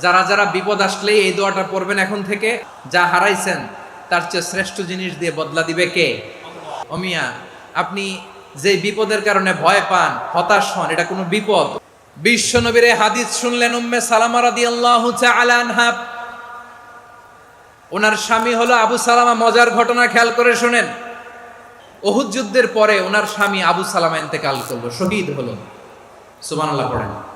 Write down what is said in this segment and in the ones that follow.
যারা যারা বিপদ আসলে এই দোয়াটা পড়বেন এখন থেকে, যা হারাইছেন, তার চেয়ে শ্রেষ্ঠ জিনিস দিয়ে বদলা দিবে কে? অমিয়া, আপনি যে বিপদের কারণে ভয় পান, হতাশ হন, এটা কোনো বিপদ। বিশ্ব নবীরে হাদিস শুনলেন উম্মে সালামা রাদিয়াল্লাহু তাআলা আনহা। ওনার স্বামী হলো আবু সালামা, মজার ঘটনা খেয়াল করে শুনেন। ওহুদ যুদ্ধের পরে ওনার স্বামী আবু সালামা ইন্তেকাল করল, শহীদ হলো। সুবহানাল্লাহ পড়েন।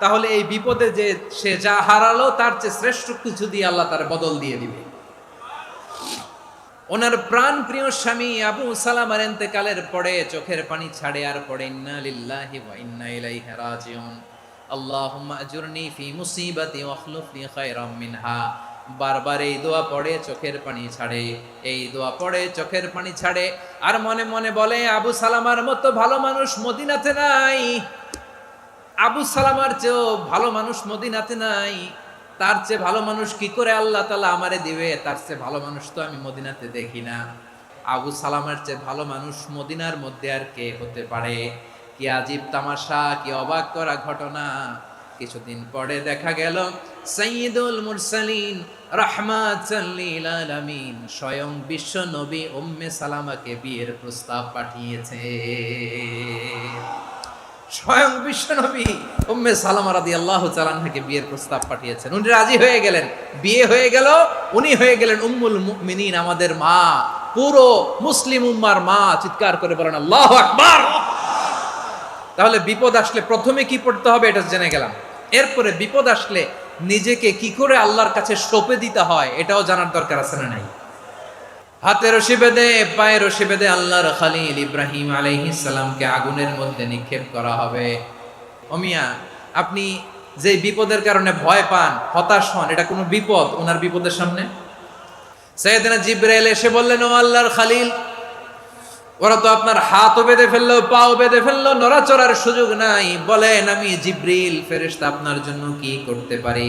তাহলে এই বিপদে যে সে যা হারালো, তার চেয়ে শ্রেষ্ঠ কিছু দিয়ে আল্লাহ তার বদল দিয়ে দিবে। ওনার প্রাণ প্রিয় স্বামী আবু সালামার ইন্তেকালের পরে চোখের পানি ছাড়ে আর পড়ে, ইন্না লিল্লাহি ওয়া ইন্না ইলাইহি রাজিউন। আল্লাহুম্মা আজুরনি ফি মুসিবাতি খায়রাম মিনহা। বারবার এই দোয়া পড়ে, চোখের পানি ছাড়ে। এই দোয়া পড়ে, চোখের পানি ছাড়ে। আর মনে মনে বলে, আবু সালামার মতো ভালো মানুষ মদিনাতে নাই। আবু সালামার চেয়েও ভালো মানুষ মদিনাতে নাই। তার চেয়ে ভালো মানুষ কি করে আল্লাহ তালা আমারে দিবে? তার চেয়ে ভালো মানুষ তো আমি মদিনাতে দেখি না। আবু সালামার চেয়ে ভালো মানুষ মদিনার মধ্যে আর কে হতে পারে? কি আজীব তামাশা, কি অবাক করা ঘটনা। কিছুদিন পরে দেখা গেল সৈয়দুল মুরসালিন রাহমাতাল্লিল আলামিন স্বয়ং বিশ্ব নবী উম্মে সালামাকে বিয়ের প্রস্তাব পাঠিয়েছে। স্বয়ং বিশ্বনবী উম্মে সালামা রাদিয়াল্লাহু তাআলাকে বিয়ের প্রস্তাব পাঠিয়েছেন। উনি রাজি হয়ে গেলেন। বিয়ে হয়ে গেল, উনি হয়ে গেলেন উম্মুল মুমিনিন, আমাদের মা, পুরো মুসলিম উম্মার মা, চিৎকার করে বলেন, আল্লাহু আকবার! তাহলে বিপদ আসলে প্রথমে কি পড়তে হবে এটা জেনে গেলাম। এরপরে বিপদ আসলে নিজেকে কি করে আল্লাহর কাছে সঁপে দিতে হয় এটাও জানার দরকার আছে না নাই? হাতে রশি বেঁধে পায়ে রশি বেঁধে আল্লাহর খালিল ইব্রাহিম আলাইহিস সালামকে আগুনের মধ্যে নিক্ষেপ করা হবে। অমিয়া আপনি যে বিপদের কারণে ভয় পান, হতাশ হন, এটা কোনো বিপদ? ওনার বিপদের সামনে? সৈয়দনা জিব্রাইল এসে বললেন, ও আল্লাহর খালিল, ওরা তো আপনার হাতও বেঁধে ফেলল, পাও বেঁধে ফেলল, নড়াচড়ার সুযোগ নাই। বলেন আমি জিব্রিল ফেরেশতা, আপনার জন্য কি করতে পারি?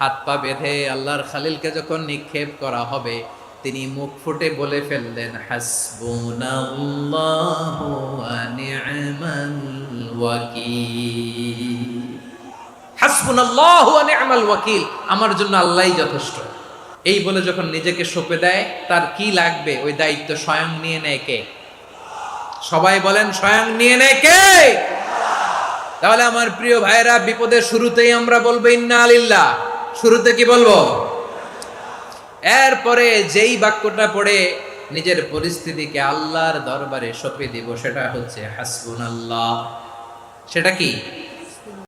হাত পা বেঁধে আল্লাহর খালিলকে যখন নিক্ষেপ করা হবে, তিনি মুখ ফুটে বলে ফেললেন ওয়াকিল। আমার জন্য আল্লাহই যথেষ্ট। এই বলে যখন নিজেকে সঁপে দেয়, তার কি লাগবে? ওই দায়িত্ব স্বয়ং নিয়ে নেয় কে? সবাই বলেন, স্বয়ং নিয়ে নেয় কে? তাহলে আমার প্রিয় ভাইরা বিপদের শুরুতেই আমরা বলব, ইন্না আলিল্লাহ শুরুতে কি বলব? এরপরে যেই বাক্যটা পড়ে নিজের পরিস্থিতিকে আল্লাহর দরবারে সঁপে দিব, সেটা হচ্ছে হাসবুন আল্লাহ সেটা কি?